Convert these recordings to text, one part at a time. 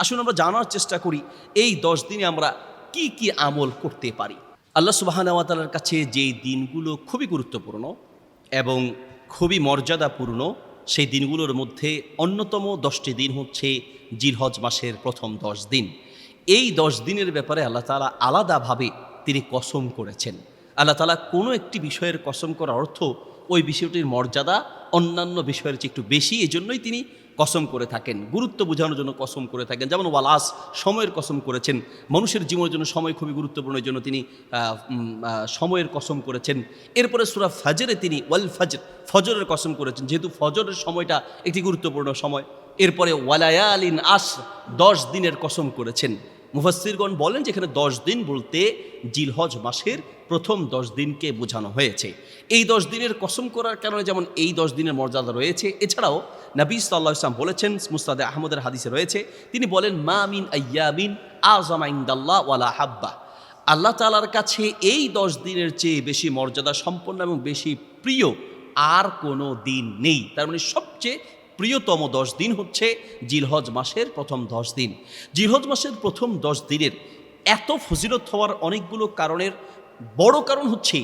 আসুন আমরা জানার চেষ্টা করি, এই দশ দিনে আমরা কি কি আমল করতে পারি? আল্লাহ সুবাহানাওয়াতালার কাছে যেই দিনগুলো খুবই গুরুত্বপূর্ণ এবং খুবই মর্যাদাপূর্ণ, সেই দিনগুলোর মধ্যে অন্যতম দশটি দিন হচ্ছে জিলহজ মাসের প্রথম দশ দিন। এই দশ দিনের ব্যাপারে আল্লাহ তালা আলাদাভাবে তিনি কসম করেছেন। আল্লাহ তালা কোনো একটি বিষয়ের কসম করার অর্থ ওই বিষয়টির মর্যাদা অন্যান্য বিষয়ের চেয়ে একটু বেশি, এজন্যই তিনি কসম করে থাকেন, গুরুত্ব বোঝানোর জন্য কসম করে থাকেন। যেমন ওয়ালাস সময়ের কসম করেছেন, মানুষের জীবনের জন্য সময় খুবই গুরুত্বপূর্ণের জন্য তিনি সময়ের কসম করেছেন। এরপরে সুরা ফাজরে তিনি ওয়াল ফাজর, ফজরের কসম করেছেন, যেহেতু ফজরের সময়টা একটি গুরুত্বপূর্ণ সময়। এরপরে ওয়ালায়ালিন আস দশ দিনের কসম করেছেন। মুফাসিরগণ বলেন যেখানে দশ দিন বলতে জিলহজ মাসের প্রথম দশ দিনকে বোঝানো হয়েছে। এই দশ দিনের কসম করার কারণে যেমন এই দশ দিনের মর্যাদা রয়েছে, এছাড়াও নবী সাল্লাহ ইসলাম বলেছেন, মুস্তাদে আহমদের হাদিসে রয়েছে, তিনি বলেন, মা মিন আয়ামিন আজমাইন্দাল্লাহ ওয়ালা হাব্বা আল্লাহ তালার কাছে এই দশ দিনের চেয়ে বেশি মর্যাদা সম্পন্ন এবং বেশি প্রিয় আর কোনো দিন নেই। তার মানে সবচেয়ে প্রিয়তম দশ দিন হচ্ছে জিলহজ মাসের প্রথম দশ দিন। জিলহজ মাসের প্রথম দশ দিনের এত ফজিলত হওয়ার অনেকগুলো কারণের বড় কারণ হচ্ছে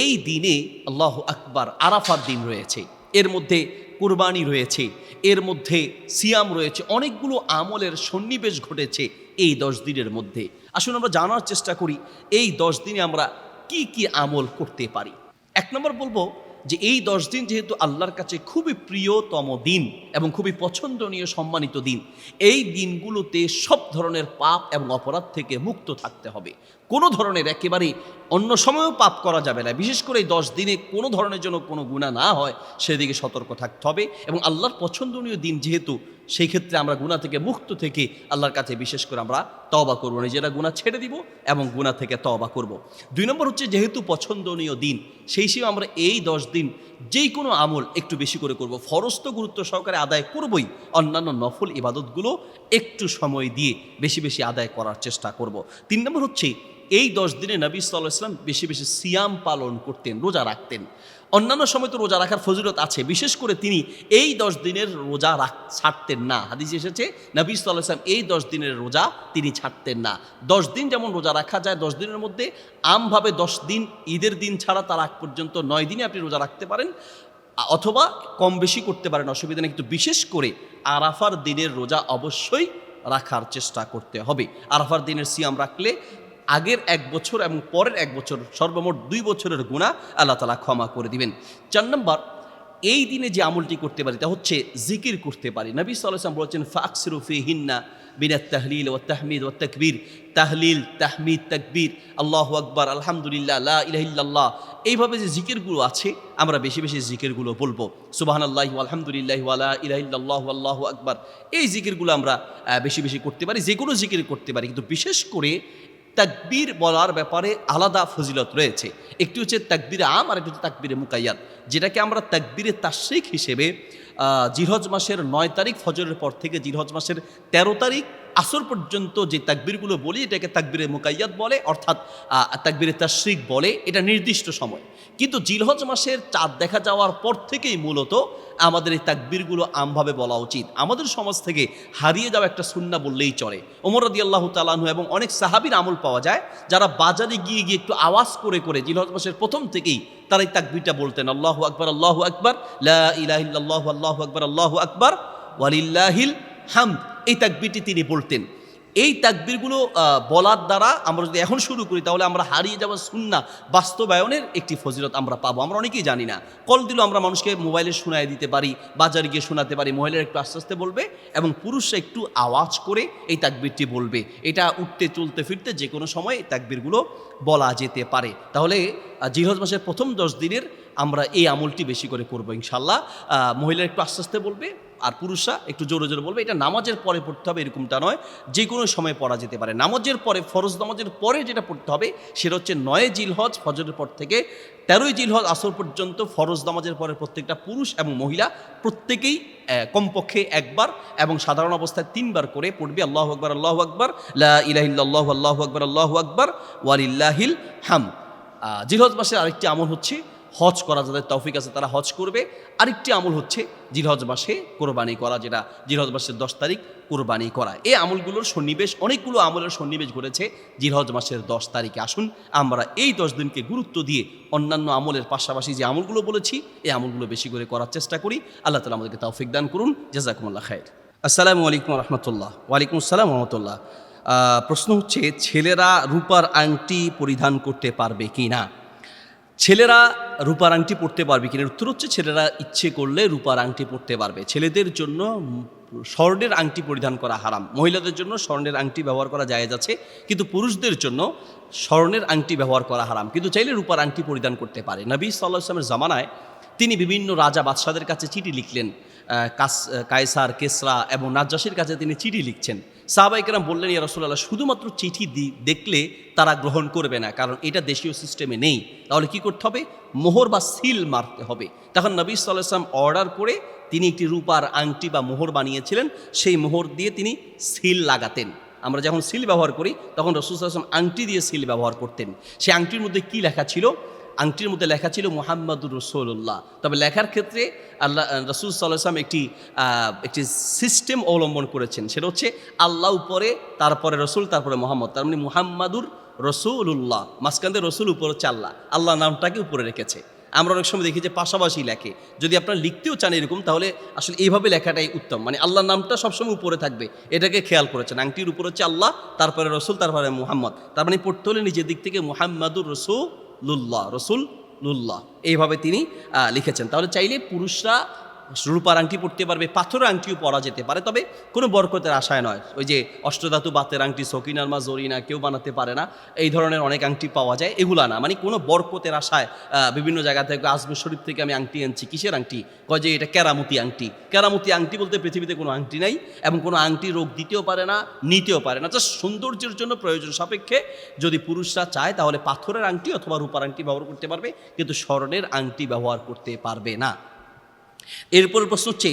এই দিনে আল্লাহ আকবার আরাফার দিন রয়েছে। এর মধ্যে কুরবানি রয়েছে, এর মধ্যে সিয়াম রয়েছে, অনেকগুলো আমলের সন্নিবেশ ঘটেছে এই দশ দিনের মধ্যে। আসুন আমরা জানার চেষ্টা করি, এই দশ দিনে আমরা কি কি আমল করতে পারি? এক নম্বর বলব যে এই দশ দিন যেহেতু আল্লাহর কাছে খুবই প্রিয়তম দিন এবং খুবই পছন্দনীয় সম্মানিত দিন, এই দিনগুলোতে সব ধরনের পাপ এবং অপরাধ থেকে মুক্ত থাকতে হবে। কোনো ধরনের একেবারে অন্য সময়েও পাপ করা যাবে না বিশেষ করে এই দশ দিনে কোনো ধরনের জন্য কোনো গুণা না হয়, সেদিকে সতর্ক থাকতে হবে এবং আল্লাহর পছন্দনীয় দিন যেহেতু, সেই ক্ষেত্রে আমরা গুণা থেকে মুক্ত থেকে আল্লাহর কাছে বিশেষ করে আমরা তবা করব নিজেরা গুণা ছেড়ে দিব এবং গুণা থেকে তবা করব। দুই নম্বর হচ্ছে যেহেতু পছন্দনীয় দিন, সেই হিসেবে আমরা এই দশ দিন যেই কোনো আমল একটু বেশি করে করব ফরজ তো গুরুত্ব সহকারে আদায় করবই, অন্যান্য নফল ইবাদতগুলো একটু সময় দিয়ে বেশি বেশি আদায় করার চেষ্টা করব। তিন নম্বর হচ্ছে এই দশ দিনে নবী সাল্লাহ ইসলাম বেশি বেশি সিয়াম পালন করতেন, রোজা রাখতেন। অন্যান্য সময় তো রোজা রাখার ফজিলত আছে, বিশেষ করে তিনি এই দশ দিনের রোজা রাখ, ছাড়তেন না। হাদিস এসেছে, নবী সাল্লাহ ইসলাম এই দশ দিনের রোজা তিনি ছাড়তেন না। দশ দিন যেমন রোজা রাখা যায়, দশ দিনের মধ্যে আমভাবে দশ দিন, ঈদের দিন ছাড়া তার আগ পর্যন্ত নয় দিনে আপনি রোজা রাখতে পারেন, অথবা কম বেশি করতে পারেন, অসুবিধা নেই। কিন্তু বিশেষ করে আরাফার দিনের রোজা অবশ্যই রাখার চেষ্টা করতে হবে। আরাফার দিনের সিয়াম রাখলে আগের এক বছর এবং পরের এক বছর সর্বমোট দুই বছরের গুণা আল্লাহ তালা ক্ষমা করে দিবেন। চার নম্বর, এই দিনে যে আমলটি করতে পারি তা হচ্ছে জিকির করতে পারি। নবী সাল্লাম বলেছেন ফাকসিরুফি হিন্না বিনা তাহলিল ও তাহমিদ ও তকবীর। তাহলিল, তাহমিদ, তকবীর, আল্লাহ আকবর, আলহামদুলিল্লাহ, লা ইলাহিল্লাহ এইভাবে যে জিকিরগুলো আছে, আমরা বেশি বেশি জিকিরগুলো বলব। সুবাহান আল্লাহ আলহামদুলিল্লাহ আলা ইলাহিল্লাহ আল্লাহ আকবর। এই জিকিরগুলো আমরা বেশি বেশি করতে পারি যে কোনো জিকির করতে পারি। কিন্তু বিশেষ করে তাকবীর বলার ব্যাপারে আলাদা ফজিলত রয়েছে। একটি হচ্ছে তাকবীরে আম আর একটি হচ্ছে তাকবীরে মুকাইয়াত যেটাকে আমরা তাকবীরে তাশ্রিক হিসেবে জিরহজ মাসের নয় তারিখ ফজরের পর থেকে জিরহজ মাসের তেরো তারিখ আসর পর্যন্ত যে তাকবীরগুলো বলি, এটাকে তাকবীরে মুকাইয়াত বলে, অর্থাৎ তাকবীরে তাশ্রিক বলে, এটা নির্দিষ্ট সময়। কিন্তু জিলহজ মাসের চাঁদ দেখা যাওয়ার পর থেকেই মূলত আমাদের এই তাকবীরগুলো আমভাবে বলা উচিত। আমাদের সমাজ থেকে হারিয়ে যাওয়া একটা সুন্না বললেই চলে। ওমর রদি আল্লাহ তালাহু এবং অনেক সাহাবির আমল পাওয়া যায়, যারা বাজারে গিয়ে গিয়ে একটু আওয়াজ করে করে জিলহজ মাসের প্রথম থেকেই তারা এই তাকবীরটা বলতেন, আল্লাহু আকবর আল্লাহু আকবর, লা ইলাহিল্লাহ আল্লাহু আকবর আল্লাহু আকবর, ওয়ালিল্লাহিল হামদ। এই তাকবিরটি তিনি বলতেন। এই তাকবিরগুলো বলার দ্বারা আমরা যদি এখন শুরু করি, তাহলে আমরা হারিয়ে যাওয়া সুন্না বাস্তবায়নের একটি ফজিলত আমরা পাবো। আমরা অনেকেই জানি না। কল দিলেও আমরা মানুষকে মোবাইলে শোনায় দিতে পারি, বাজারে গিয়ে শোনাতে পারি, মহিলারা একটু আস্তে আস্তে বলবে এবং পুরুষরা একটু আওয়াজ করে এই তাকবিরটি বলবে। এটা উঠতে, চলতে, ফিরতে যে কোনো সময় এই তাকবীরগুলো বলা যেতে পারে। তাহলে জিহজ মাসের প্রথম দশ দিনের আমরা এই আমলটি বেশি করে করব ইনশাল্লাহ মহিলারা একটু আস্তে আস্তে বলবে। আর পুরুষরা একটু জোরে জোরে বলবে, এটা নামাজের পরে পড়তে হবে এরকমটা নয় যে কোনো সময় পড়া যেতে পারে। নামাজের পরে, ফরজ নামাজের পরে যেটা পড়তে হবে, সেটা হচ্ছে নয় জিলহজ ফজরের পর থেকে তেরোই জিলহজ আসর পর্যন্ত ফরজ নামাজের পরে প্রত্যেকটা পুরুষ এবং মহিলা প্রত্যেকেই কমপক্ষে একবার এবং সাধারণ অবস্থায় তিনবার করে পড়বে। আল্লাহ আকবর আল্লাহ আকবর ইলাহিল্লাহ আল্লাহ আকবর আল্লাহ আকবর, ওয়ালিল্লাহিল হাম জিলহজ মাসের আরেকটি আমল হচ্ছে হজ করা যাদের তৌফিক আছে তারা হজ করবে। আরেকটি আমল হচ্ছে জিলহজ মাসে কোরবানি করা, যেটা জিলহজ মাসের দশ তারিখ কোরবানি করা। এই আমলগুলোর সন্নিবেশ, অনেকগুলো আমলের সন্নিবেশ ঘটেছে জিলহজ মাসের দশ তারিখে। আসুন, আমরা এই দশ দিনকে গুরুত্ব দিয়ে অন্যান্য আমলের পাশাপাশি যে আমলগুলো বলেছি, এই আমলগুলো বেশি করে করার চেষ্টা করি। আল্লাহ তালা আমাদেরকে তৌফিক দান করুন। জাজাকুমুল্লাহ খায়ের আসসালামু আলাইকুম রহমতুল্লাহ। ওয়ালাইকুম আসসালাম রহমতুল্লাহ। প্রশ্ন হচ্ছে, ছেলেরা রূপার আংটি পরিধান করতে পারবে কি না ছেলেরা রূপার আংটি পরতে পারবে কিনা? উত্তর হচ্ছে ছেলেরা ইচ্ছে করলে রূপার আংটি পরতে পারবে। ছেলেদের জন্য স্বর্ণের আংটি পরিধান করা হারাম। মহিলাদের জন্য স্বর্ণের আংটি ব্যবহার করা জায়েজ আছে, কিন্তু পুরুষদের জন্য স্বর্ণের আংটি ব্যবহার করা হারাম। কিন্তু চাইলে রূপার আংটি পরিধান করতে পারে। নবী সাল্লাহ ইসলামের জামানায় তিনি বিভিন্ন রাজা বাদশাদের কাছে চিঠি লিখলেন। কাস, কায়সার, কেসরা এবং নাজ্জাসির কাছে তিনি চিঠি লিখছেন। সাহাবাইকেরাম বললেন, ইয়া রসুল্লাহ শুধুমাত্র চিঠি দেখলে তারা গ্রহণ করবে না, কারণ এটা দেশীয় সিস্টেমে নেই। তাহলে কি করতে হবে? মোহর বা সিল মারতে হবে। তখন নবী সাল্লাম অর্ডার করে তিনি একটি রূপার আংটি বা মোহর বানিয়েছিলেন, সেই মোহর দিয়ে তিনি সিল লাগাতেন। আমরা যখন সিল ব্যবহার করি, তখন রসুল সাল্লাম আংটি দিয়ে সিল ব্যবহার করতেন। সেই আংটির মধ্যে কি লেখা ছিল? আংটির মধ্যে লেখা ছিল মোহাম্মদুর রসুল্লাহ তবে লেখার ক্ষেত্রে আল্লাহ রসুল সাল্লাম একটি একটি সিস্টেম অবলম্বন করেছেন। সেটা হচ্ছে আল্লাহ উপরে, তারপরে রসুল, তারপরে মোহাম্মদ। তার মানে মুহাম্মাদুর রসুল্লাহ মাঝখান রসুল, উপরে হচ্ছে আল্লাহ। আল্লাহ নামটাকে উপরে রেখেছে। আমরা অনেক সময় দেখি যে পাশাপাশি লেখে। যদি আপনারা লিখতেও চান এরকম, তাহলে আসলে এইভাবে লেখাটাই উত্তম। মানে আল্লাহর নামটা সবসময় উপরে থাকবে। এটাকে খেয়াল করেছেন। আংটির উপর হচ্ছে আল্লাহ, তারপরে রসুল, তারপরে মুহাম্মদ। তার মানে পড়তে হলে নিজের দিক থেকে মুহাম্মাদুর রসুল্লাহ রসুল লুল্লাহ এইভাবে তিনি লিখেছেন। তাহলে চাইলে পুরুষরা রূপার আংটি পরতে পারবে, পাথরের আংটিও পরা যেতে পারে, তবে কোনো বরকতের আশায় নয়। ওই যে অষ্টধাতু বাতের আংটি সকিনার মা জরিনা, কেউ বানাতে পারে না। এই ধরনের অনেক আংটি পাওয়া যায়, এগুলা না। মানে কোনো বরকতের আশায় বিভিন্ন জায়গা থেকে, আজমের শরীফ থেকে আমি আংটি আনছি, কিসের আংটি? কয় যে এটা কেরামতি আংটি। কেরামতি আংটি বলতে পৃথিবীতে কোনো আংটি নাই, এবং কোনো আংটি রোগ দিতেও পারে না, নিতেও পারে না। জাস্ট সৌন্দর্যের জন্য প্রয়োজন সাপেক্ষে, যদি পুরুষরা চায়, তাহলে পাথরের আংটি অথবা রূপার আংটি ব্যবহার করতে পারবে, কিন্তু স্বর্ণের আংটি ব্যবহার করতে পারবে না। এরপর প্রশ্ন হচ্ছে,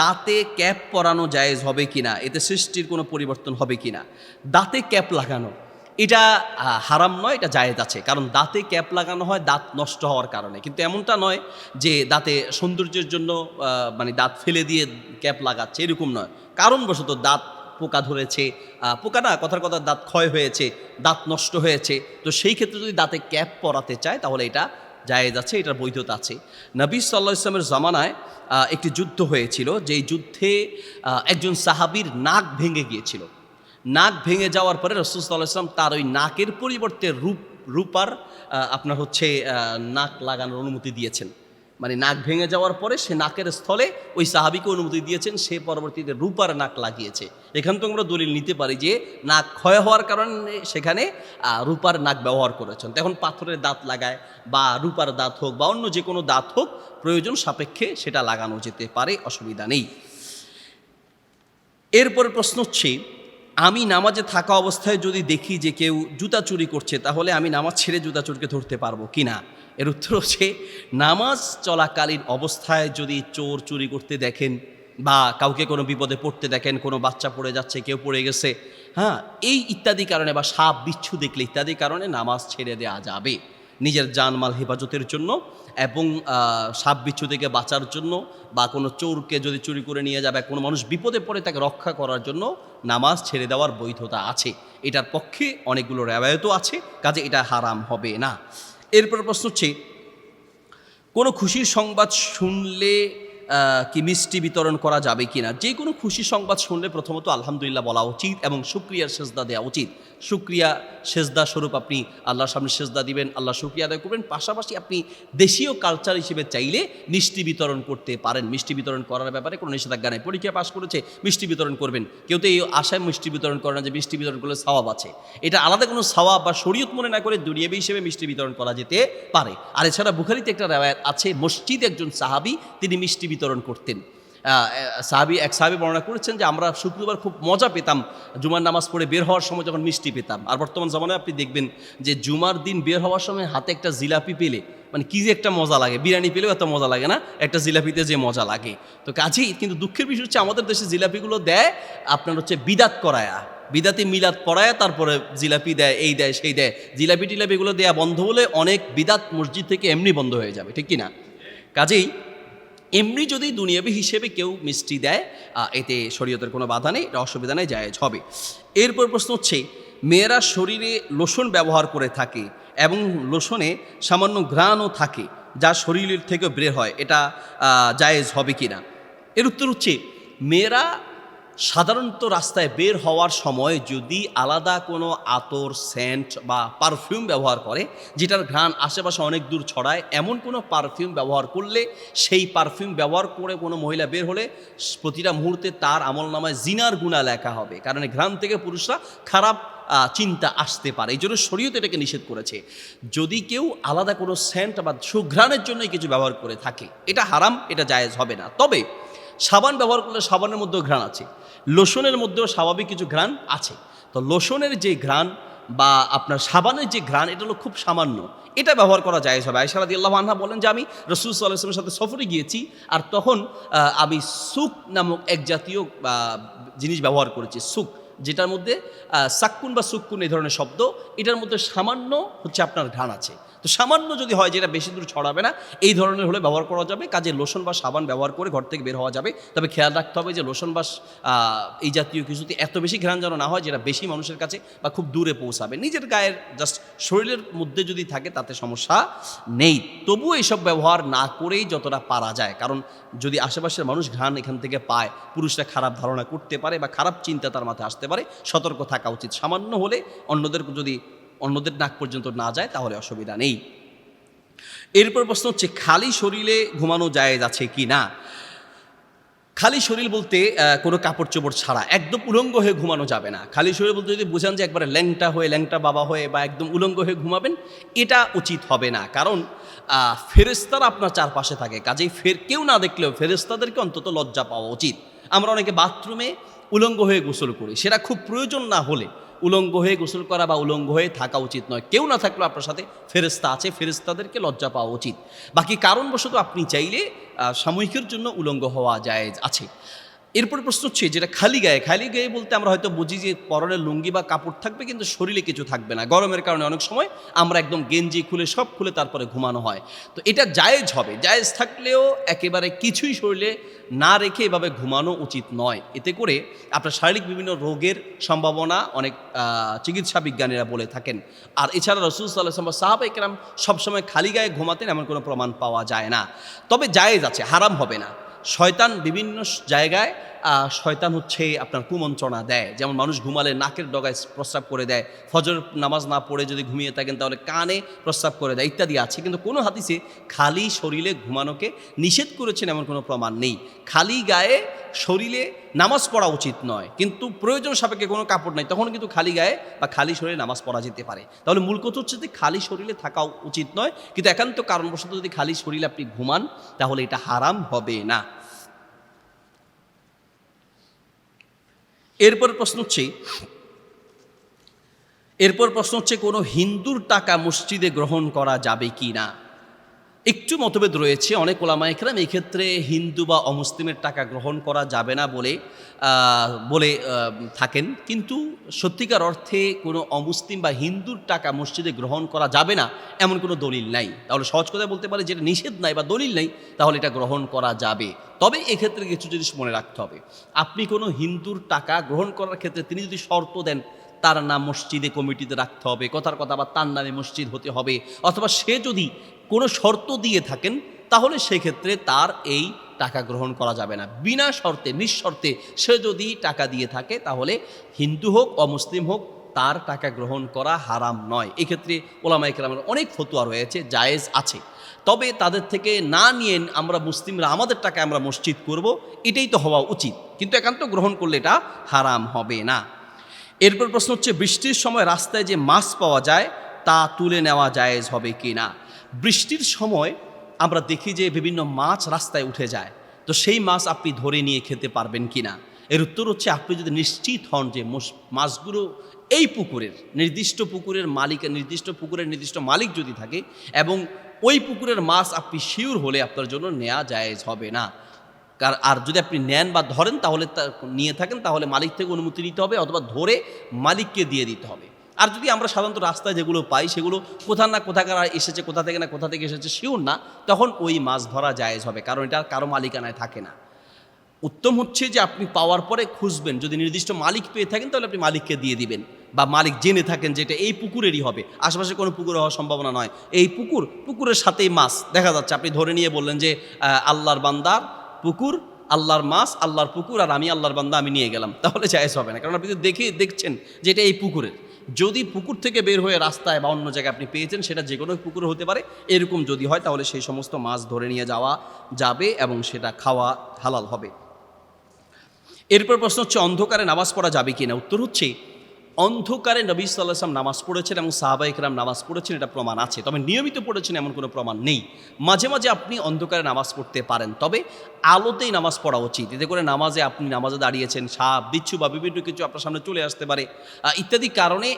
দাঁতে ক্যাপ পরানো জায়েজ হবে কিনা? এতে সৃষ্টির কোনো পরিবর্তন হবে কিনা? দাঁতে ক্যাপ লাগানো, এটা হারাম নয়, এটা জায়েজ আছে। কারণ দাঁতে ক্যাপ লাগানো হয়, দাঁত নষ্ট হওয়ার কারণে। কিন্তু এমনটা নয় যে দাঁতে সৌন্দর্যের জন্য মানে দাঁত ফেলে দিয়ে ক্যাপ লাগাচ্ছে, এরকম নয়। কারণবশত দাঁত পোকা ধরেছে পোকা না, কথার কথা, দাঁত ক্ষয় হয়েছে, দাঁত নষ্ট হয়েছে। তো সেই ক্ষেত্রে যদি দাঁতে ক্যাপ পরাতে চায়, তাহলে এটা জায়েজ আছে, এটার বৈধতা আছে। নবী সাল্লা ইসলামের জামানায় একটি যুদ্ধ হয়েছিল, যেই যুদ্ধে একজন সাহাবির নাক ভেঙে গিয়েছিল। নাক ভেঙে যাওয়ার পরে রসুল সাল্লাহ ইসলাম তার ওই নাকের পরিবর্তে রূপ, রূপার আপনার হচ্ছে নাক লাগানোর অনুমতি দিয়েছেন। মানে নাক ভেঙে যাওয়ার পরে সে নাকের স্থলে ওই সাহাবিকে অনুমতি দিয়েছেন, সে পরবর্তীতে রূপার নাক লাগিয়েছে। এখান থেকে আমরা দলিল নিতে পারি যে নাক ক্ষয় হওয়ার কারণে সেখানে রূপার নাক ব্যবহার করেছেন। তখন পাথরের দাঁত লাগায় বা রূপার দাঁত হোক বা অন্য যে কোনো দাঁত হোক, প্রয়োজন সাপেক্ষে সেটা লাগানো যেতে পারে, অসুবিধা নেই। এরপরে প্রশ্ন হচ্ছে, আমি নামাজে থাকা অবস্থায় যদি দেখি যে কেউ জুতা চুরি করছে, তাহলে আমি নামাজ ছেড়ে জুতা চোরকে ধরতে পারব কি না এর উত্তর হচ্ছে, নামাজ চলাকালীন অবস্থায় যদি চোর চুরি করতে দেখেন বা কাউকে কোনো বিপদে পড়তে দেখেন, কোনো বাচ্চা পড়ে যাচ্ছে, কেউ পড়ে গেছে হ্যাঁ এই ইত্যাদি কারণে বা সাপ, বিচ্ছু দেখলে ইত্যাদি কারণে নামাজ ছেড়ে দেওয়া যাবে। নিজের জানমাল হেফাজতের জন্য এবং সাপ, বিচ্ছু থেকে বাঁচার জন্য বা কোনো চোরকে যদি চুরি করে নিয়ে যাবে, কোনো মানুষ বিপদে পড়ে তাকে রক্ষা করার জন্য নামাজ ছেড়ে দেওয়ার বৈধতা আছে। এটার পক্ষে অনেকগুলো রেবায়তও আছে, কাজে এটা হারাম হবে না। এরপর প্রশ্ন হচ্ছে কোনো খুশির সংবাদ শুনলে কি মিষ্টি বিতরণ করা যাবে কিনা? যে কোনো খুশি সংবাদ শুনলে প্রথমত আলহামদুলিল্লাহ বলা উচিত এবং শুক্রিয়ার সেজদা দেওয়া উচিত। শুক্রিয়া সেজদা স্বরূপ আপনি আল্লাহর সামনে সেজদা দিবেন, আল্লাহ শুক্রিয়া আদায় করবেন। পাশাপাশি আপনি দেশীয় কালচার হিসেবে চাইলে মিষ্টি বিতরণ করতে পারেন। মিষ্টি বিতরণ করার ব্যাপারে কোনো নিষেধাজ্ঞা নেই। পরীক্ষা পাশ করেছে, মিষ্টি বিতরণ করবেন। কেউ তো এই আশায় মিষ্টি বিতরণ করে না যে মিষ্টি বিতরণ করলে সওয়াব আছে। এটা আলাদা কোনো সওয়াব বা শরীয়ত মনে না করে দুনিয়াবি হিসেবে মিষ্টি বিতরণ করা যেতে পারে। আর এছাড়া বুখারিতে একটা রেওয়ায়ত আছে, মসজিদ একজন সাহাবি, তিনি মিষ্টি বিতরণ করতেন। সাহাবি, এক সাহাবি বর্ণনা করেছেন যে আমরা শুক্রবার খুব মজা পেতাম, জুমার নামাজ পড়ে বের হওয়ার সময় যখন মিষ্টি পেতাম। আর বর্তমান জামানায় আপনি দেখবেন যে জুমার দিন বের হওয়ার সময় হাতে একটা জিলাপি পেলে মানে কি যে একটা মজা লাগে। বিরিয়ানি পেলেও এত মজা লাগে না, একটা জিলাপিতে যে মজা লাগে। তো কাজেই কিন্তু দুঃখের বিষয় হচ্ছে আমাদের দেশে জিলাপিগুলো দেয় আপনার হচ্ছে বিদাত করায়া। বিদাতি মিলাদ পড়ায়, তারপরে জিলাপি দেয়, এই দেয়, সেই দেয়। জিলাপি টিলাপি এগুলো দেয়া বন্ধ হলে অনেক বিদাত মসজিদ থেকে এমনি বন্ধ হয়ে যাবে, ঠিক কি না? কাজেই এমনি যদি দুনিয়াবি হিসেবে কেউ মিষ্টি দেয় এতে শরীয়তের কোনো বাধা নেই অসুবিধা নেই, জায়েজ হবে। এরপর প্রশ্ন হচ্ছে, মেয়েরা শরীরে লোশন ব্যবহার করে থাকে এবং লোশনে সামান্য ঘ্রাণও থাকে, যা শরীরের থেকে বের হয়, এটা জায়েজ হবে কি না এর উত্তর হচ্ছে, মেয়েরা সাধারণত রাস্তায় বের হওয়ার সময় যদি আলাদা কোনো আতর সেন্ট বা পারফিউম ব্যবহার করে, যেটার ঘ্রাণ আশেপাশে অনেক দূর ছড়ায়, এমন কোনো পারফিউম ব্যবহার করলে সেই পারফিউম ব্যবহার করে কোনো মহিলা বের হলে প্রতিটা মুহূর্তে তার আমল নামায় জিনার গুণা লেখা হবে। কারণ ঘ্রাণ থেকে পুরুষরা খারাপ চিন্তা আসতে পারে। এই জন্য শরীয়ত এটাকে নিষেধ করেছে। যদি কেউ আলাদা কোনো সেন্ট বা সুঘ্রাণের জন্যই কিছু ব্যবহার করে থাকে, এটা হারাম, এটা জায়েজ হবে না। তবে সাবান ব্যবহার করলে সাবানের মধ্যেও ঘ্রাণ আছে। লোশনের মধ্যেও স্বাভাবিক কিছু ঘ্রাণ আছে। তো লোশনের যে ঘ্রাণ বা আপনার সাবানের যে ঘ্রাণ, এটা হলো খুব সামান্য। এটা ব্যবহার করা যায় সবাই সারাদি রাদি আল্লাহ আনহা বলেন যে, আমি রসুল সাল্লাহামের সাথে সফরে গিয়েছি আর তখন আমি সুক নামক এক জাতীয় জিনিস ব্যবহার করেছি সুক যেটার মধ্যে সাক্কুন বা সুক্কুন এই ধরনের শব্দ, এটার মধ্যে সামান্য হচ্ছে আপনার ঘ্রাণ আছে। তো সামান্য যদি হয় যেটা বেশি দূর ছড়াবে না, এই ধরনের হলে ব্যবহার করা যাবে। কাজে লোশন বা সাবান ব্যবহার করে ঘর থেকে বের হওয়া যাবে। তবে খেয়াল রাখতে হবে যে লোশন বা এই জাতীয় কিছুতে এত বেশি ঘ্রাণ যেন না হয় যেটা বেশি মানুষের কাছে বা খুব দূরে পৌঁছাবে। নিজের গায়ের জাস্ট শরীরের মধ্যে যদি থাকে তাতে সমস্যা নেই। তবুও এইসব ব্যবহার না করেই যতটা পারা যায়। কারণ যদি আশেপাশের মানুষ ঘ্রাণ এখান থেকে পায়, পুরুষরা খারাপ ধারণা করতে পারে বা খারাপ চিন্তা তার মাথায় আসতে পারে। সতর্ক থাকা উচিত। সামান্য হলে অন্যদের যদি অন্যদের নাক পর্যন্ত না যায় তাহলে অসুবিধা নেই। এরপর প্রশ্ন হচ্ছে খালি শরীরে ঘুমানো জায়েজ আছে কি না? খালি শরীর বলতে কোনো কাপড় চোপড় ছাড়া একদম উলঙ্গ হয়ে ঘুমানো যাবে না। খালি শরীর বলতে যদি বোঝান যে একবারে ল্যাংটা হয়ে ল্যাংটা বাবা হয়ে বা একদম উলঙ্গ হয়ে ঘুমাবেন এটা উচিত হবে না। কারণ আহ, ফেরেশতারা আপনার চারপাশে থাকে। কাজেই ফের কেউ না দেখলেও ফেরেস্তাদেরকে অন্তত লজ্জা পাওয়া উচিত। আমরা অনেকে বাথরুমে উলঙ্গ হয়ে গোসল করি। সেটা খুব প্রয়োজন না হলে উলঙ্গ হয়ে গোসল করা বা উলঙ্গ হয়ে থাকা উচিত নয়। কেউ না থাকলেও আপনার সাথে ফেরেস্তা আছে ফেরেস্তাদেরকে লজ্জা পাওয়া উচিত। বাকি কারণবশত আপনি চাইলে সাময়িকের জন্য উলঙ্গ হওয়া যায় আছে। এরপর প্রশ্ন হচ্ছে যেটা খালি গায়ে খালি গায়ে বলতে আমরা হয়তো বুঝি যে পরনে লুঙ্গি বা কাপড় থাকবে কিন্তু শরীরে কিছু থাকবে না। গরমের কারণে অনেক সময় আমরা একদম গেঞ্জি খুলে সব খুলে তারপরে ঘুমানো হয়। তো এটা জায়েজ হবে। জায়েজ থাকলেও একেবারে কিছুই শরীরে না রেখে এভাবে ঘুমানো উচিত নয়। এতে করে আপনার শারীরিক বিভিন্ন রোগের সম্ভাবনা অনেক চিকিৎসা বিজ্ঞানীরা বলে থাকেন। আর এছাড়া রসুল সাল্লাহ সাহাব একরাম সবসময় খালি গায়ে ঘুমাতেন এমন কোনো প্রমাণ পাওয়া যায় না। তবে জায়েজ আছে, হারাম হবে না। শয়তান বিভিন্ন জায়গায় শয়তান হচ্ছে আপনার কুমন্ত্রণা দেয়। যেমন মানুষ ঘুমালে নাকের ডগায় প্রস্রাব করে দেয়। ফজর নামাজ না পড়ে যদি ঘুমিয়ে থাকেন তাহলে কানে প্রস্রাব করে দেয়, ইত্যাদি আছে। কিন্তু কোনো হাদিসে খালি শরীরে ঘুমানোকে নিষেধ করেছেন এমন কোনো প্রমাণ নেই। খালি গায়ে শরীরে নামাজ পড়া উচিত নয়। কিন্তু প্রয়োজন সাপেক্ষে কোনো কাপড় নাই। তখন কিন্তু খালি গায়ে বা খালি শরীরে নামাজ পড়া যেতে পারে। তাহলে মূল কথা হচ্ছে যে খালি শরীরে থাকা উচিত নয়। কিন্তু একান্ত কারণবশত যদি খালি শরীরে আপনি ঘুমান, তাহলে এটা হারাম হবে না। এরপর প্রশ্ন হচ্ছে এরপর প্রশ্ন হচ্ছে কোনো হিন্দুর টাকা মসজিদে গ্রহণ করা যাবে কি না? একটু মতভেদ রয়েছে, অনেক ওলামা একরাম এই ক্ষেত্রে হিন্দু বা অমুসলিমের টাকা গ্রহণ করা যাবে না বলে বলে থাকেন। কিন্তু সত্যিকার অর্থে কোনো অমুসলিম বা হিন্দুর টাকা মসজিদে গ্রহণ করা যাবে না, এমন কোনো দলিল নাই। তাহলে সহজ কথা বলতে পারে, যেটা নিষেধ নাই বা দলিল নাই, তাহলে এটা গ্রহণ করা যাবে। তবে এক্ষেত্রে কিছু জিনিস মনে রাখতে হবে। আপনি কোনো হিন্দুর টাকা গ্রহণ করার ক্ষেত্রে তিনি যদি শর্ত দেন, তার নাম মসজিদে কমিটিতে রাখতে হবে, কথার কথা বা তার নামে মসজিদ হতে হবে। অথবা সে যদি কোনো শর্ত দিয়ে থাকেন, তাহলে সেক্ষেত্রে তার এই টাকা গ্রহণ করা যাবে না। বিনা শর্তে, নিঃশর্তে সে যদি টাকা দিয়ে থাকে, তাহলে হিন্দু হোক অমুসলিম হোক, তার টাকা গ্রহণ করা হারাম নয়। এক্ষেত্রে ওলামা ইকরামের অনেক ফতুয়া রয়েছে, জায়েজ আছে। তবে তাদের থেকে না নিয়ে আমরা মুসলিমরা আমাদের টাকা আমরা মসজিদ করব, এটাই তো হওয়া উচিত। কিন্তু একান্ত গ্রহণ করলে এটা হারাম হবে না। এরপর প্রশ্ন হচ্ছে, বৃষ্টির সময় রাস্তায় যে মাছ পাওয়া যায়, তা তুলে নেওয়া জায়েজ হবে কি না বৃষ্টির সময় আমরা দেখি যে বিভিন্ন মাছ রাস্তায় উঠে যায়। তো সেই মাছ আপনি ধরে নিয়ে খেতে পারবেন কি না এর উত্তর হচ্ছে, আপনি যদি নিশ্চিত হন যে মাছগুলো এই পুকুরের, নির্দিষ্ট পুকুরের মালিকের নির্দিষ্ট পুকুরের নির্দিষ্ট মালিক যদি থাকে এবং ওই পুকুরের মাছ আপনি শিওর হলে আপনার জন্য নেওয়া জায়েজ হবে না। কার- আর যদি আপনি নেন বা ধরেন তাহলে নিয়ে থাকেন, তাহলে মালিক থেকে অনুমতি নিতে হবে অথবা ধরে মালিককে দিয়ে দিতে হবে। আর যদি আমরা সাধারণত রাস্তায় যেগুলো পাই, সেগুলো কোথা না কোথাকার এসেছে, কোথা থেকে না কোথা থেকে এসেছে শিওর না, তখন ওই মাছ ধরা জায়েজ হবে, কারণ এটা কারও মালিকানায় থাকে না। উত্তম হচ্ছে যে আপনি পাওয়ার পরে খুঁজবেন, যদি নির্দিষ্ট মালিক পেয়ে থাকেন, তাহলে আপনি মালিককে দিয়ে দিবেন, বা মালিক জেনে থাকেন যে এটা এই পুকুরেরই হবে, আশেপাশে কোনো পুকুর হওয়ার সম্ভাবনা নয়। এই পুকুর, পুকুরের সাথেই মাছ, দেখা যাচ্ছে আপনি ধরে নিয়ে বললেন যে আল্লাহর বান্দার পুকুর, আল্লাহর মাছ, আল্লাহর পুকুর, আর আমি আল্লাহর বান্দা, আমি নিয়ে গেলাম, তাহলে জায়েজ হবে না। কারণ আপনি তো দেখে, দেখছেন যে এটা এই পুকুরের। যদি পুকুর থেকে বের হয়ে রাস্তায় বা অন্য জায়গায় আপনি পেয়েছেন, সেটা যে কোনো পুকুর হতে পারে। এরকম যদি হয়, তাহলে সেই সমস্ত মাছ ধরে নিয়ে যাওয়া যাবে এবং সেটা খাওয়া হালাল হবে। এরপর প্রশ্ন হচ্ছে, অন্ধকারে নামাজ পড়া যাবে কি না উত্তর হচ্ছে অন্ধকারে নবী সাল্লাম নামাজ পড়েছেন এবং সাহাবাইকরাম নামাজ পড়েছেন, এটা প্রমাণ আছে। তবে নিয়মিত পড়েছেন এমন কোনো প্রমাণ নেই। মাঝে মাঝে আপনি অন্ধকারে নামাজ পড়তে পারেন, তবে আলোতেই নামাজ পড়া উচিত। এতে করে নামাজে আপনি নামাজে দাঁড়িয়েছেন, সাপ, বিচ্ছু বা বিভিন্ন কিছু আপনার সামনে চলে আসতে পারে। ইত্যাদি কারণে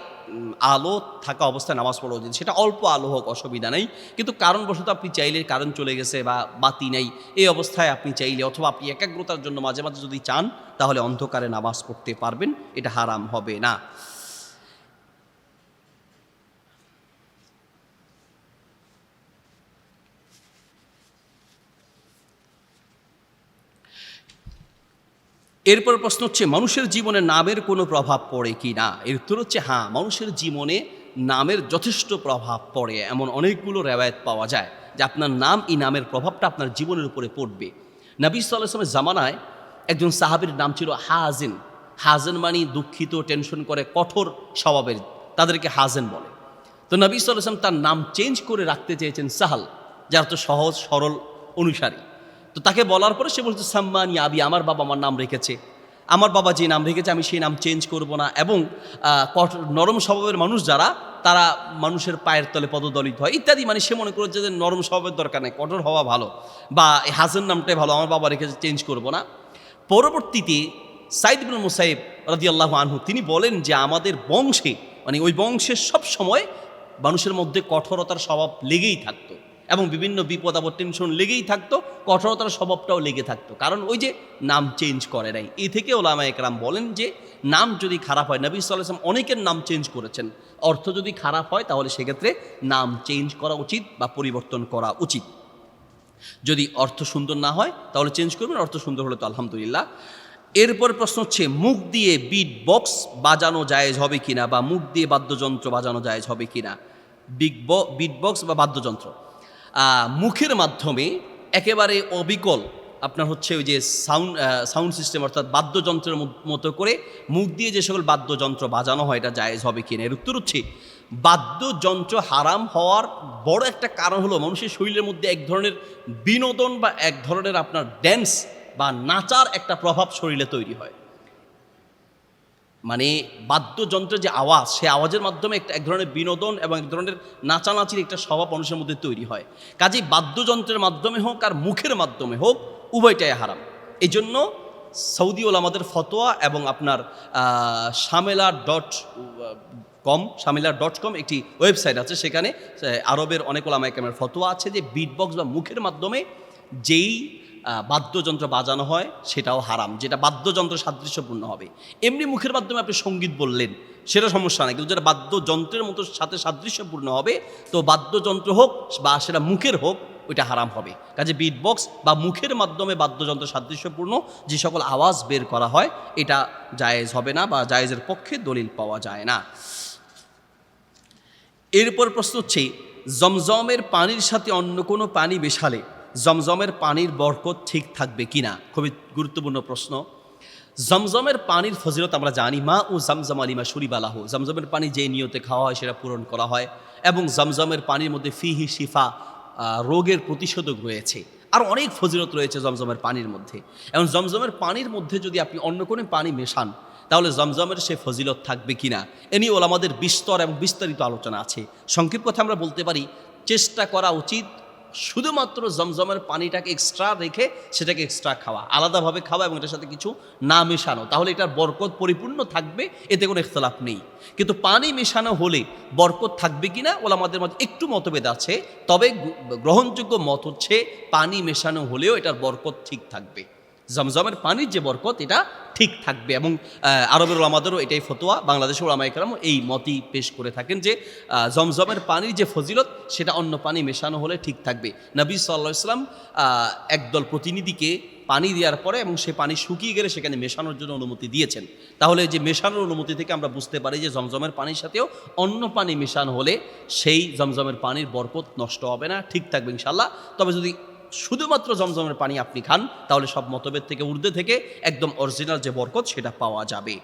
আলো থাকা অবস্থায় নামাজ পড়া উচিত। সেটা অল্প আলো হোক, অসুবিধা নেই। কিন্তু কারণবশত আপনি চাইলে কারণ চলে গেছে বা বাতি নেই, এই অবস্থায় আপনি চাইলে অথবা আপনি একাগ্রতার জন্য মাঝে মাঝে যদি চান, তাহলে অন্ধকারে নামাজ পড়তে পারবেন, এটা হারাম হবে না। এরপর প্রশ্ন হচ্ছে, মানুষের জীবনে নামের কোনো প্রভাব পড়ে কি না? এর উত্তর হচ্ছে হ্যাঁ মানুষের জীবনে নামের যথেষ্ট প্রভাব পড়ে, এমন অনেকগুলো রেওয়ায়ত পাওয়া যায় যে আপনার নাম এই নামের প্রভাবটা আপনার জীবনের উপরে পড়বে। নবী সাল্লামের জামানায় একজন সাহাবির নাম ছিল হাজেন। হাজেন মানি দুঃখিত, টেনশন করে, কঠোর স্বভাবের, তাদেরকে হাজেন বলে। তো নবী সাল্লাম তার নাম চেঞ্জ করে রাখতে চেয়েছেন সাহাল, যার তো সহজ, সরল, অনুসারী। তো তাকে বলার পরে সে বলছে, সাম্মানি আবি, আমার বাবা আমার নাম রেখেছে। আমার বাবা যে নাম রেখেছে, আমি সেই নাম চেঞ্জ করব না। এবং নরম স্বভাবের মানুষ যারা, তারা মানুষের পায়ের তলে পদদলিত হয়, ইত্যাদি। মানে সে মনে করেছে যে নরম স্বভাবের দরকার নেই, কঠোর হওয়া ভালো বা এই হাসান নামটাই ভালো, আমার বাবা রেখেছে চেঞ্জ করব না। পরবর্তীতে সাইদ ইবনুল মুসাইব রাদিয়াল্লাহু আনহু, তিনি বলেন যে আমাদের বংশে মানে ওই বংশের সব সময় মানুষের মধ্যে কঠোরতার স্বভাব লেগেই থাকতো। এবং বিভিন্ন বিপদ আপদ টেনশন লেগেই থাকতো, কঠোরতার স্বভাবটাও লেগে থাকতো। কারণ ওই যে নাম চেঞ্জ করে নাই। এ থেকে ওলামা একরাম বলেন যে, নাম যদি খারাপ হয়, নবী সাল্লাম অনেকের নাম চেঞ্জ করেছেন। অর্থ যদি খারাপ হয়, তাহলে সেক্ষেত্রে নাম চেঞ্জ করা উচিত বা পরিবর্তন করা উচিত। যদি অর্থ সুন্দর না হয়, তাহলে চেঞ্জ করবেন, অর্থ সুন্দর হলে তো আলহামদুলিল্লাহ। এরপর প্রশ্ন হচ্ছে, মুখ দিয়ে বিট বক্স বাজানো জায়েজ হবে কিনা বা মুখ দিয়ে বাদ্যযন্ত্র বাজানো জায়েজ হবে কিনা? বিগ বিট বক্স বা বাদ্যযন্ত্র? মুখের মাধ্যমে একেবারে অবিকল আপনার হচ্ছে ওই যে সাউন্ড সাউন্ড সিস্টেম অর্থাৎ বাদ্যযন্ত্রের মতো করে মুখ দিয়ে যে সকল বাদ্যযন্ত্র বাজানো হয় এটা জায়েজ হবে কিনা এর উত্তর হচ্ছে বাদ্যযন্ত্র হারাম হওয়ার বড় একটা কারণ হলো মানুষের শরীরের মধ্যে এক ধরনের বিনোদন বা এক ধরনের আপনার ড্যান্স বা নাচার একটা প্রভাব শরীরে তৈরি হয়। মানে বাদ্যযন্ত্রের যে আওয়াজ, সে আওয়াজের মাধ্যমে একটা এক ধরনের বিনোদন এবং এক ধরনের নাচানাচির একটা স্বভাব মানুষের মধ্যে তৈরি হয়। কাজেই বাদ্যযন্ত্রের মাধ্যমে হোক আর মুখের মাধ্যমে হোক, উভয়টাই হারাম। এই জন্য সৌদি ওলামাদের ফতোয়া এবং আপনার সামেলা dot com, Samila dot com একটি ওয়েবসাইট আছে। সেখানে আরবের অনেক ওলামায় ওলামাইকামের ফতোয়া আছে যে বিটবক্স বা মুখের মাধ্যমে যেই বাদ্যযন্ত্র বাজানো হয়, সেটাও হারাম, যেটা বাদ্যযন্ত্র সাদৃশ্যপূর্ণ হবে। এমনি মুখের মাধ্যমে আপনি সংগীত বললেন, সেটা সমস্যা নাই, কিন্তু যেটা বাদ্যযন্ত্রের মতো সাথে সাদৃশ্যপূর্ণ হবে, তো বাদ্যযন্ত্র হোক বা সেটা মুখের হোক, ওইটা হারাম হবে। কাজে বিট বক্স বা মুখের মাধ্যমে বাদ্যযন্ত্র সাদৃশ্যপূর্ণ, যে সকল আওয়াজ বের করা হয়, এটা জায়েজ হবে না বা জায়েজের পক্ষে দলিল পাওয়া যায় না। এরপর প্রশ্ন হচ্ছে, জমজমের পানির সাথে অন্য কোনো পানি মেশালে জমজমের পানির বরকত ঠিক থাকবে কিনা? খুবই গুরুত্বপূর্ণ প্রশ্ন। জমজমের পানির ফজিলত আমরা জানি, মা ও জমজম আলিমা সুরিবালাহ জমজমের পানি যে নিয়তে খাওয়া হয় সেটা পূরণ করা হয় এবং জমজমের পানির মধ্যে ফিহি শিফা রোগের প্রতিষেধক রয়েছে। আর অনেক ফজিলত রয়েছে জমজমের পানির মধ্যে। এবং জমজমের পানির মধ্যে যদি আপনি অন্য কোনো পানি মেশান, তাহলে জমজমের সে ফজিলত থাকবে কিনা? এ নিয়ে ওলামাদের বিস্তর এবং বিস্তারিত আলোচনা আছে। সংক্ষিপ্ত কথা আমরা বলতে পারি, চেষ্টা করা উচিত শুধুমাত্র জমজমের পানিটাকে এক্সট্রা রেখে সেটাকে এক্সট্রা খাওয়া। আলাদাভাবে খাওয়া এবং এটার সাথে কিছু না মেশানো। তাহলে এটার বরকত পরিপূর্ণ থাকবে, এতে কোনো ইখতলাফ নেই। কিন্তু পানি মেশানো হলে বরকত থাকবে কিনা ওলা আমাদের মধ্যে একটু মতভেদ আছে, তবে গ্রহণযোগ্য মত হচ্ছে পানি মেশানো হলেও এটার বরকত ঠিক থাকবে। জমজমের পানির যে বরকত, এটা ঠিক থাকবে। এবং আরবের ওলামাদেরও এটাই ফতোয়া, বাংলাদেশের ওলামা একরাম এই মতই পেশ করে থাকেন যে জমজমের পানির যে ফজিলত, সেটা অন্য পানি মেশানো হলে ঠিক থাকবে। নবী সাল্লাহ ইসলাম একদল প্রতিনিধিকে পানি দেওয়ার পরে এবং সে পানি শুকিয়ে গেলে সেখানে মেশানোর জন্য অনুমতি দিয়েছেন। তাহলে যে মেশানোর অনুমতি থেকে আমরা বুঝতে পারি যে, জমজমের পানির সাথেও অন্য পানি মেশানো হলে সেই জমজমের পানির বরকত নষ্ট হবে না, ঠিক থাকবে ইনশাল্লাহ তবে যদি শুধুমাত্র জমজমের পানি আপনি খান, তাহলে সব মতভেদ থেকে ঊর্ধ্বে থেকে একদম অরিজিনাল যে বরকত সেটা পাওয়া যাবে।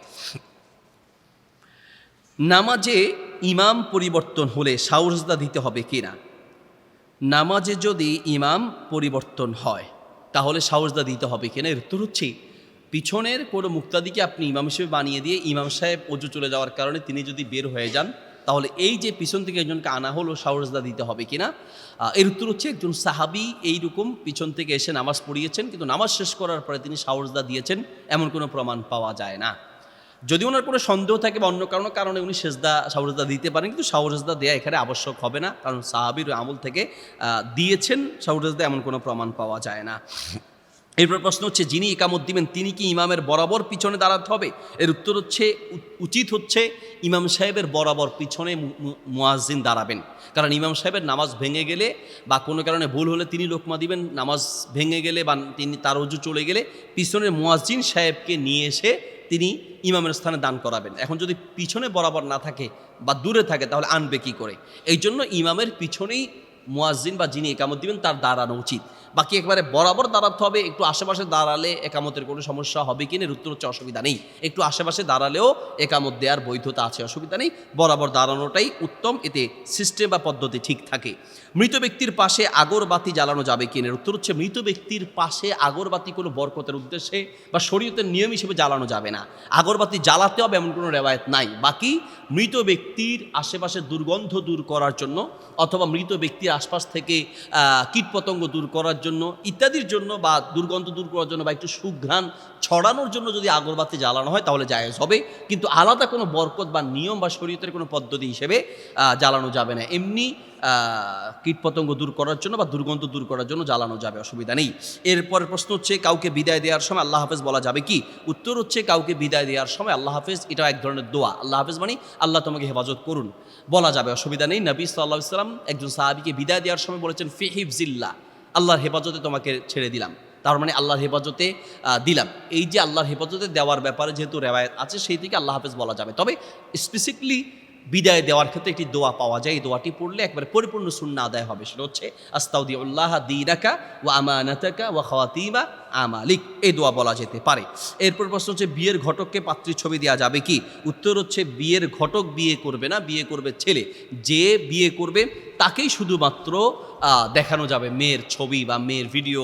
নামাজে ইমাম পরিবর্তন হলে সাউরজদা দিতে হবে কিনা? নামাজে যদি ইমাম পরিবর্তন হয়, তাহলে সাউজদা দিতে হবে কিনা? এর উত্তর হচ্ছে, পিছনের কোনো মুক্তাদিকে আপনি ইমাম হিসেবে বানিয়ে দিয়ে ইমাম সাহেব অজু চলে যাওয়ার কারণে তিনি যদি বের হয়ে যান তাহলে এই যে পিছন থেকে একজনকে আনা হলো সাউরজদা দিতে হবে কিনা? এর উত্তর হচ্ছে একজন সাহাবি এইরকম পিছন থেকে এসে নামাজ পড়িয়েছেন, কিন্তু নামাজ শেষ করার পরে তিনি সাউরজদা দিয়েছেন, এমন কোনো প্রমাণ পাওয়া যায় না। যদি ওনার কোনো সন্দেহ থাকে বা অন্য কারণে কারণে উনি সেজদা সাউরজদা দিতে পারেন, কিন্তু সাউরজদা দেওয়া এখানে আবশ্যক হবে না, কারণ সাহাবির আমল থেকে দিয়েছেন সাউরজদা এমন কোনো প্রমাণ পাওয়া যায় না। এরপর প্রশ্ন হচ্ছে, যিনি ইকামত দিবেন, তিনি কি ইমামের বরাবর পিছনে দাঁড়াতে হবে? এর উত্তর হচ্ছে উচিত হচ্ছে, ইমাম সাহেবের বরাবর পিছনে মু- মু- দাঁড়াবেন। কারণ ইমাম সাহেবের নামাজ ভেঙে গেলে বা কোনো কারণে ভুল হলে তিনি লোকমা দিবেন, নামাজ ভেঙে গেলে বা তিনি তার অজু চলে গেলে পিছনের মুয়াজ্জিন সাহেবকে নিয়ে এসে তিনি ইমামের স্থানে দান করাবেন। এখন যদি পিছনে বরাবর না থাকে বা দূরে থাকে, তাহলে আনবে কি করে? এই জন্য ইমামের পিছনেই মুয়াজ্জিন বা যিনি একামত দিবেন, তার দাঁড়ানো উচিত। বাকি একবারে বরাবর দাঁড়াতে হবে, একটু আশেপাশে দাঁড়ালে একামতের কোনো সমস্যা হবে কি না উত্তর হচ্ছে অসুবিধা নেই। একটু আশেপাশে দাঁড়ালেও একামত দেওয়ার বৈধতা আছে, অসুবিধা নেই। বরাবর দাঁড়ানোটাই উত্তম, এতে সিস্টেম বা পদ্ধতি ঠিক থাকে। মৃত ব্যক্তির পাশে আগরবাতি জ্বালানো যাবে কি না উত্তর হচ্ছে মৃত ব্যক্তির পাশে আগরবাতি কোনো বরকতের উদ্দেশ্যে বা শরীয়তের নিয়ম হিসেবে জ্বালানো যাবে না। আগরবাতি জ্বালাতে হবে এমন কোনো রেওয়ায়ত নাই। বাকি মৃত ব্যক্তির আশেপাশে দুর্গন্ধ দূর করার জন্য অথবা মৃত ব্যক্তির আশপাশ থেকে কীটপতঙ্গ দূর করার জন্য, ইত্যাদির জন্য বা দুর্গন্ধ দূর করার জন্য বা একটু সুঘ্রাণ ছড়ানোর জন্য যদি আগরবাতি জ্বালানো হয় তাহলে জায়েজ হবে। কিন্তু আলাদা কোনো বরকত বা নিয়ম বা শরীয়তের কোনো পদ্ধতি হিসেবে জ্বালানো যাবে না। এমনি কীটপতঙ্গ দূর করার জন্য বা দুর্গন্ধ দূর করার জন্য জ্বালানো যাবে, অসুবিধা নেই। এরপর প্রশ্ন হচ্ছে, কাউকে বিদায় দেওয়ার সময় আল্লাহ হাফেজ বলা যাবে কি? উত্তর হচ্ছে, কাউকে বিদায় দেওয়ার সময় আল্লাহ হাফেজ এটা এক ধরনের দোয়া। আল্লাহ হাফেজ মানে আল্লাহ তোমাকে হেফাজত করুন। বলা যাবে, অসুবিধা নেই। নবী সাল্লাহ ইসলাম একজন সাহাবিকে বিদায় দেওয়ার সময় বলেছেন ফিহিফজিল্লা আল্লাহর হেফাজতে তোমাকে ছেড়ে দিলাম। তার মানে আল্লাহর হেফাজতে দিলাম। এই যে আল্লাহর হেফাজতে দেওয়ার ব্যাপারে যেহেতু রেওয়ায়ত আছে, সেই থেকে আল্লাহ হাফেজ বলা যাবে। তবে স্পেসিফিকলি বিদায় দেওয়ার ক্ষেত্রে একটি দোয়া পাওয়া যায়। এই দোয়াটি পড়লে একবারে পরিপূর্ণ শূন্য আদায় হবে। সেটা হচ্ছে আস্তাউদি উল্লাহ দিনাকা ও আমানাতাকা ও খাওয়াতিবা আমালিক। এই দোয়া বলা যেতে পারে। এরপর প্রশ্ন হচ্ছে, বিয়ের ঘটককে পাত্রীর ছবি দেওয়া যাবে কি? উত্তর হচ্ছে, বিয়ের ঘটক বিয়ে করবে না, বিয়ে করবে ছেলে। যে বিয়ে করবে, তাকেই শুধুমাত্র দেখানো যাবে। মেয়ের ছবি বা মেয়ের ভিডিও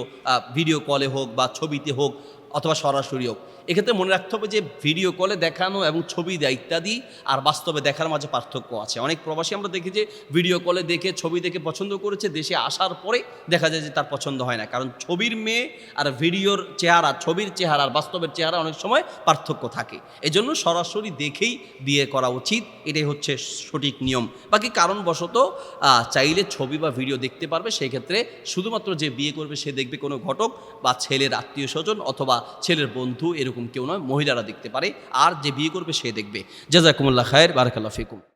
ভিডিও কলে হোক বা ছবিতে হোক। অথবা সরাসরি হোক। এক্ষেত্রে মনে রাখতে হবে যে ভিডিও কলে দেখানো এবং ছবি দেয় ইত্যাদি আর বাস্তবে দেখার মাঝে পার্থক্য আছে। অনেক প্রবাসী আমরা দেখি যে ভিডিও কলে দেখে, ছবি দেখে পছন্দ করেছে, দেশে আসার পরে দেখা যায় যে তার পছন্দ হয় না। কারণ ছবির মেয়ে আর ভিডিওর চেহারা, ছবির চেহারা আর বাস্তবের চেহারা অনেক সময় পার্থক্য থাকে। এজন্য সরাসরি দেখেই বিয়ে করা উচিত। এটাই হচ্ছে সঠিক নিয়ম। বাকি কারণবশত চাইলে ছবি বা ভিডিও দেখতে পারবে। সেই ক্ষেত্রে শুধুমাত্র যে বিয়ে করবে সে দেখবে কোনো ঘটক বা ছেলের আত্মীয় স্বজন অথবা ছেলের বন্ধু এরকম কেউ নয়, মহিলারা দেখতে পারে, আর যে বিয়ে করবে সে দেখবে। জাজাকুমুল্লাহ খায়ের, বারাকাল্লাহ ফিকুম।